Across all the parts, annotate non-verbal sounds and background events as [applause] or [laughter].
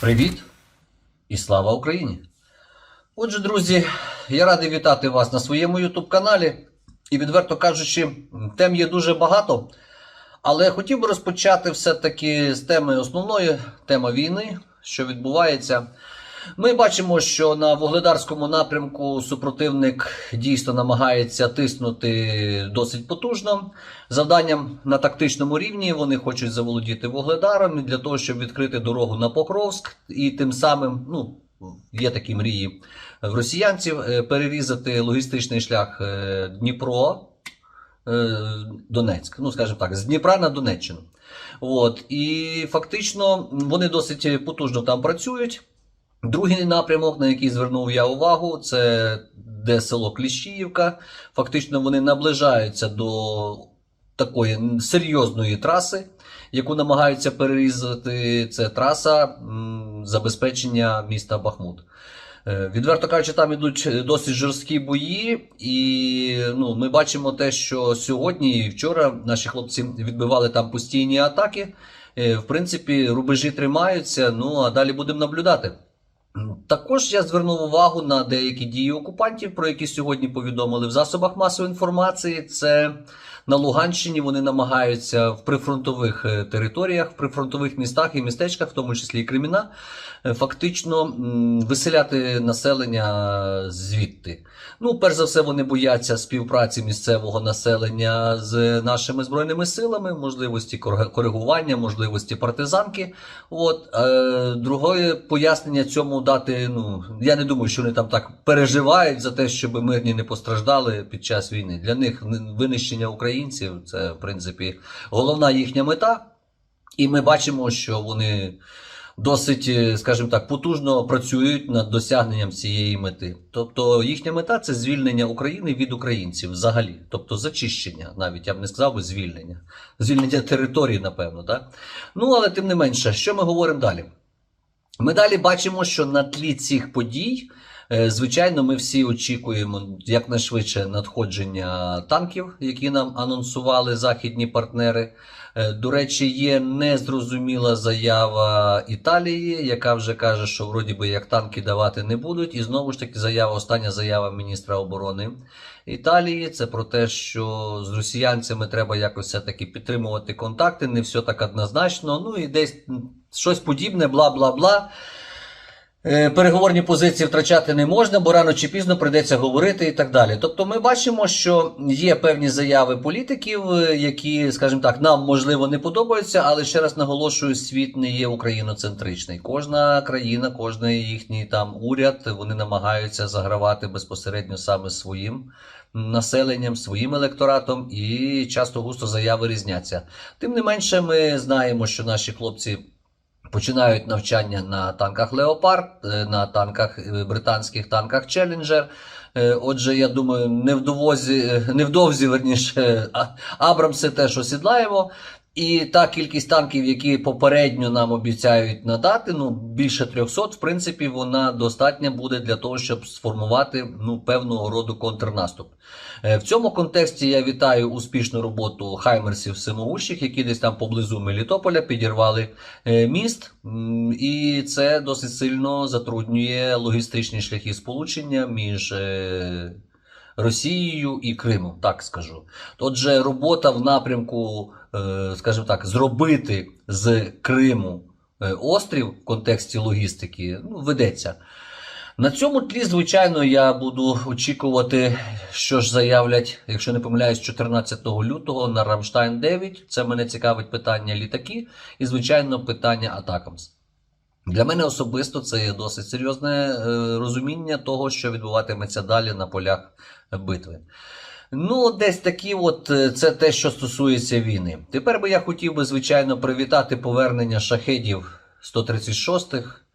Привіт і слава Україні! Отже, друзі, я радий вітати вас на своєму YouTube каналі. І відверто кажучи, тем є дуже багато. Але хотів би розпочати все-таки з теми основної, тема війни, що відбувається. Ми бачимо, що на Вугледарському напрямку супротивник дійсно намагається тиснути досить потужно. Завданням на тактичному рівні вони хочуть заволодіти Вугледаром для того, щоб відкрити дорогу на Покровськ, і тим самим, ну, є такі мрії в росіянців, е, перерізати логістичний шлях е, Дніпро. е, Донецьк, ну скажімо так, з Дніпра на Донеччину. От, і фактично вони досить потужно там працюють. Другий напрямок, на який звернув я увагу, це де село Кліщіївка. Фактично вони наближаються до такої серйозної траси, яку намагаються перерізати. Це траса забезпечення міста Бахмут. Е, Відверто кажучи, там ідуть досить жорсткі бої, і ну, ми бачимо те, що сьогодні і вчора наші хлопці відбивали там постійні атаки. Е, В принципі, рубежі тримаються, ну а далі будемо наблюдати. Також я звернув увагу на деякі дії окупантів, про які сьогодні повідомили в засобах масової інформації. Це на Луганщині вони намагаються в прифронтових е, територіях, в прифронтових містах і містечках, в тому числі і Креміна, е, фактично виселяти населення звідти. Ну, перш за все, вони бояться співпраці місцевого населення з нашими збройними силами, можливості кор- коригування, можливості партизанки. От е, друге пояснення цьому дати. Ну я не думаю, що вони там так переживають за те, щоб мирні не постраждали під час війни. Для них винищення українців це в принципі головна їхня мета. І ми бачимо, що вони досить, е, скажімо так, потужно працюють над досягненням цієї мети. Тобто їхня мета це звільнення України від українців взагалі, тобто зачищення, навіть я б не сказав би звільнення, звільнення території, напевно, так? Ну але тим не менше, що ми говоримо далі? Ми далі бачимо, що на тлі цих подій, звичайно, ми всі очікуємо якнайшвидше надходження танків, які нам анонсували західні партнери. Е, До речі, є незрозуміла заява Італії, яка вже каже, що вроді би як танки давати не будуть. І знову ж таки, заява, остання заява міністра оборони Італії. Це про те, що з росіянцями треба якось все-таки підтримувати контакти, не все так однозначно. Ну і десь щось подібне, бла бла бла. Е, Переговорні позиції втрачати не можна, бо рано чи пізно прийдеться говорити і так далі. Тобто, ми бачимо, що є певні заяви політиків, е, які, скажімо так, нам можливо не подобаються, але ще раз наголошую, світ не є україноцентричний. Кожна країна, кожен їхній там уряд, вони намагаються загравати безпосередньо саме своїм населенням, своїм електоратом, і часто густо заяви різняться. Тим не менше, ми знаємо, що наші хлопці. Починають навчання на танках Леопард, е, на танках е, британських танках Челленджер. Е, Отже, я думаю, невдовозі, е, невдовзі, верніше, [laughs] Абрамси теж осідлаємо. І та кількість танків, які попередньо нам обіцяють надати, ну більше 300, в принципі, вона достатня буде для того, щоб сформувати ну певного роду контрнаступ. Е, В цьому контексті я вітаю успішну роботу хаймерсів самогущих, які десь там поблизу Мелітополя підірвали е, міст, і це досить сильно затруднює логістичні шляхи сполучення між е, Росією і Кримом, так скажу. Отже, робота в напрямку, скажімо так, зробити з Криму е, острів в контексті логістики ну, ведеться. На цьому тлі, звичайно, я буду очікувати, що ж заявлять, якщо не помиляюсь, 14 лютого на Рамштайн 9. Це мене цікавить питання літаки і, звичайно, питання Атакамс. Для мене особисто це є досить серйозне е, розуміння того, що відбуватиметься далі на полях битви. Ну, десь такі, от е, це те, що стосується війни. Тепер би я хотів би, звичайно, привітати повернення шахедів 136-х е,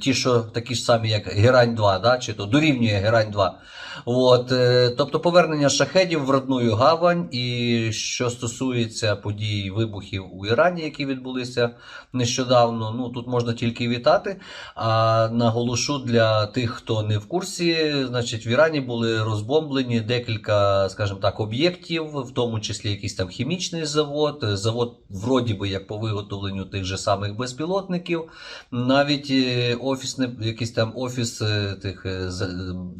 ті, що такі ж самі, як Герань 2, да, чи то дорівнює Герань 2. От, е, тобто повернення шахедів в родную гавань, і що стосується подій вибухів у Ірані, які відбулися нещодавно, ну тут можна тільки вітати. А наголошу для тих, хто не в курсі, значить, в Ірані були розбомблені декілька, скажімо так, об'єктів, в тому числі якийсь там хімічний завод, е, завод, вроді би, як по виготовленню тих же самих безпілотників, навіть е, офісне, якийсь там офіс е, тих е,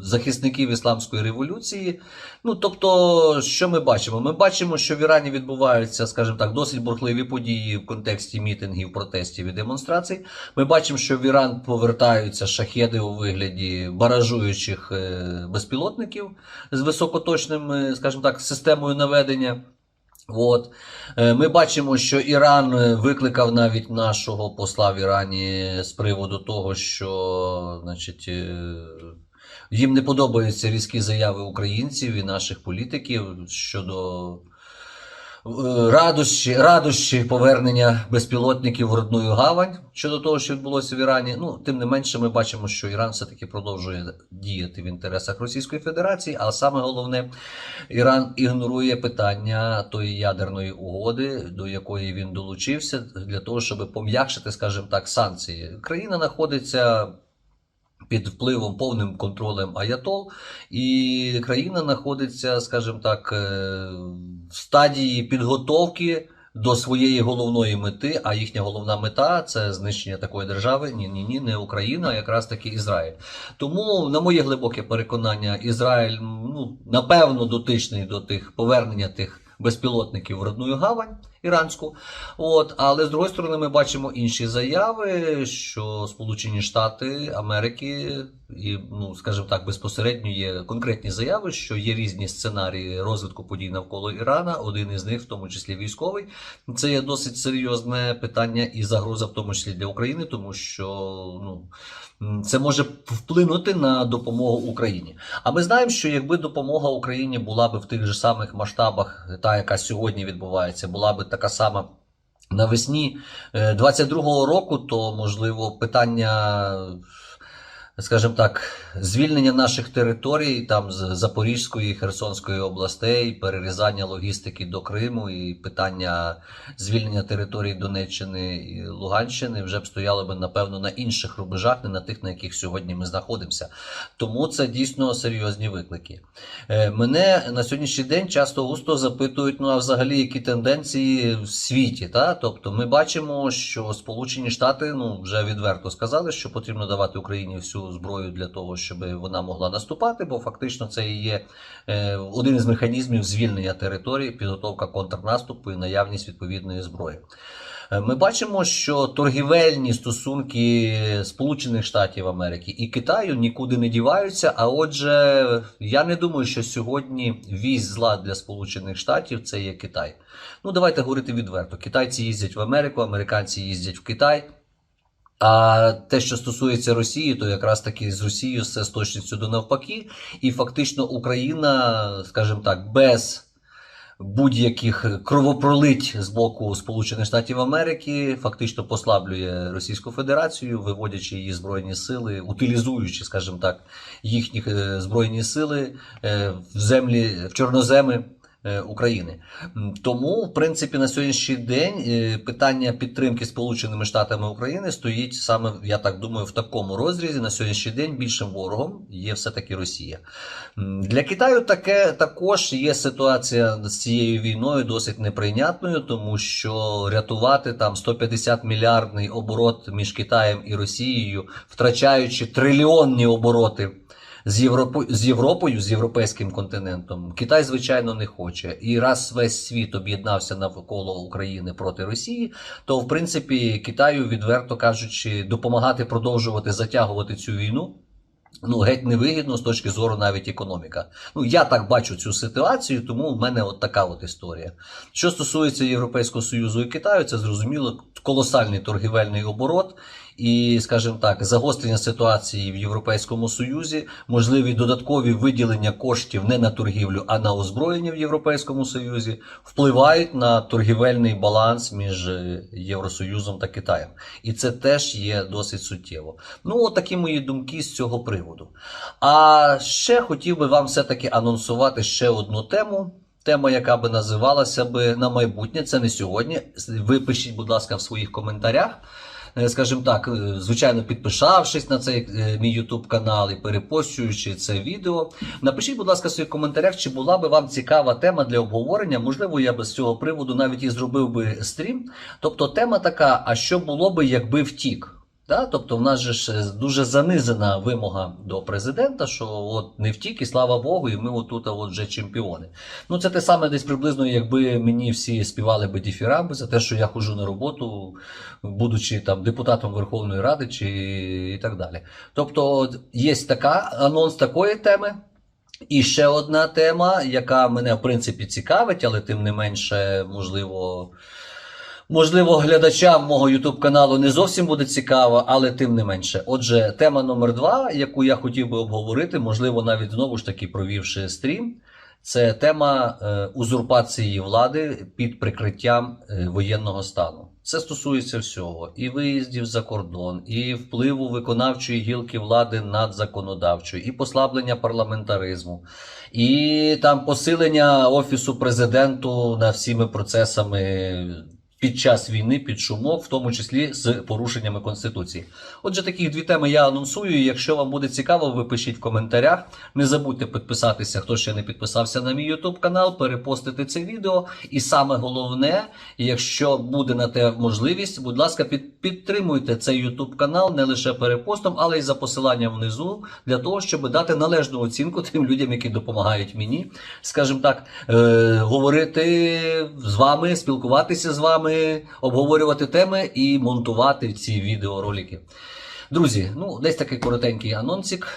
захисників ісламської революції. Ну, тобто, що ми бачимо? Ми бачимо, що в Ірані відбуваються, скажімо так, досить бурхливі події в контексті мітингів, протестів і демонстрацій. Ми бачимо, що в Іран повертаються шахеди у вигляді баражуючих е, безпілотників з високоточним, е, скажімо так, системою наведення. От. Е, Ми бачимо, що Іран е, викликав навіть нашого посла в Ірані з приводу того, що значить, е, їм не подобаються різкі заяви українців і наших політиків щодо радощі, радощі повернення безпілотників в родную гавань щодо того, що відбулося в Ірані. Ну, тим не менше, ми бачимо, що Іран все-таки продовжує діяти в інтересах Російської Федерації, а саме головне, Іран ігнорує питання тої ядерної угоди, до якої він долучився, для того, щоб пом'якшити, скажімо так, санкції. Країна знаходиться. Під впливом повним контролем Аятол, і країна знаходиться, скажімо так, е, в стадії підготовки до своєї головної мети. А їхня головна мета це знищення такої держави. Ні, ні, ні, не Україна, а якраз таки Ізраїль. Тому, на моє глибоке переконання, Ізраїль ну напевно дотичний до тих повернення тих безпілотників в родную гавань іранську. От, але з другої сторони, ми бачимо інші заяви, що Сполучені Штати Америки і, ну скажімо так, безпосередньо є конкретні заяви, що є різні сценарії розвитку подій навколо Ірана. Один із них, в тому числі військовий, це є досить серйозне питання і загроза, в тому числі для України, тому що ну. Це може вплинути на допомогу Україні. А ми знаємо, що якби допомога Україні була б в тих же самих масштабах, та яка сьогодні відбувається, була б така сама навесні. Е, 22-го року, то можливо питання, скажімо так, звільнення наших територій, там з Запорізької, Херсонської областей, перерізання логістики до Криму і питання звільнення територій Донеччини і Луганщини вже б стояло би напевно на інших рубежах, не на тих, на яких сьогодні ми знаходимося. Тому це дійсно серйозні виклики. Е, Мене на сьогоднішній день часто густо запитують, ну а взагалі які тенденції в світі. Та? Тобто ми бачимо, що Сполучені Штати ну, вже відверто сказали, що потрібно давати Україні всю зброю для того, щоб вона могла наступати, бо фактично це і є е, один із механізмів звільнення території, підготовка контрнаступу і наявність відповідної зброї. Е, Ми бачимо, що торгівельні стосунки Сполучених Штатів Америки і Китаю нікуди не діваються. А отже, я не думаю, що сьогодні вісь зла для Сполучених Штатів це є Китай. Ну давайте говорити відверто. Китайці їздять в Америку, американці їздять в Китай. А те, що стосується Росії, то якраз таки з Росією все з точністю до навпаки. І фактично Україна, скажімо так, без будь-яких кровопролить з боку Сполучених Штатів Америки фактично послаблює Російську Федерацію, виводячи її збройні сили, утилізуючи, скажімо так, їхні е, збройні сили е, в землі в чорноземи. Е, України тому, в принципі, на сьогоднішній день е, питання підтримки Сполученими Штатами України стоїть саме, я так думаю, в такому розрізі. На сьогоднішній день більшим ворогом є все-таки Росія. Для Китаю таке також є ситуація з цією війною досить неприйнятною, тому що рятувати там 150 мільярдний оборот між Китаєм і Росією, втрачаючи трильйонні обороти. З Європою, з Європою, з європейським континентом Китай, звичайно, не хоче. І раз весь світ об'єднався навколо України проти Росії, то в принципі Китаю, відверто кажучи, допомагати продовжувати затягувати цю війну Ну, геть невигідно з точки зору навіть економіка. Ну, я так бачу цю ситуацію, тому в мене от така от історія. Що стосується Європейського Союзу і Китаю, це зрозуміло колосальний торгівельний оборот і, скажімо так, загострення ситуації в Європейському Союзі, можливі додаткові виділення коштів не на торгівлю, а на озброєння в Європейському Союзі впливають на торгівельний баланс між е, Євросоюзом та Китаєм. І це теж є досить суттєво. Ну, от такі мої думки з цього приводу. А ще хотів би вам все-таки анонсувати ще одну тему. Тема, яка би називалася би на майбутнє, це не сьогодні. Ви пишіть, будь ласка, в своїх коментарях. Е, Скажімо так, е, звичайно, підписавшись на цей е, мій YouTube канал і перепощуючи це відео, напишіть, будь ласка, в своїх коментарях, чи була би вам цікава тема для обговорення. Можливо, я би з цього приводу навіть і зробив би стрім. Тобто, тема така: а що було би, якби втік? Да? Тобто, в нас же ж е, дуже занизена вимога до президента, що от не втік, і слава Богу, і ми отут от вже чемпіони. Ну, це те саме десь приблизно, якби мені всі співали би діфірамби за те, що я ходжу на роботу, будучи там депутатом Верховної Ради чи і так далі. Тобто, є така анонс такої теми. І ще одна тема, яка мене в принципі цікавить, але тим не менше, можливо, можливо, глядачам мого YouTube каналу не зовсім буде цікава, але тим не менше. Отже, тема номер два, яку я хотів би обговорити, можливо, навіть знову ж таки провівши стрім, це тема е, узурпації влади під прикриттям е, воєнного стану. Це стосується всього: і виїздів за кордон, і впливу виконавчої гілки влади над законодавчою, і послаблення парламентаризму, і там посилення офісу президенту над всіми процесами під час війни, під шумок, в тому числі з порушеннями конституції. Отже, такі дві теми я анонсую. Якщо вам буде цікаво, ви пишіть в коментарях. Не забудьте підписатися, хто ще не підписався на мій YouTube канал, перепостити це відео. І саме головне, якщо буде на те можливість, будь ласка, під, підтримуйте цей YouTube канал не лише перепостом, але й за посиланням внизу для того, щоб дати належну оцінку тим людям, які допомагають мені, скажімо так, е, говорити з вами, спілкуватися з вами, обговорювати теми і монтувати ці відеоролики. Друзі, ну десь такий коротенький анонсик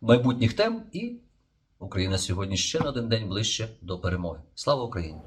майбутніх тем, і Україна сьогодні ще на один день ближче до перемоги. Слава Україні!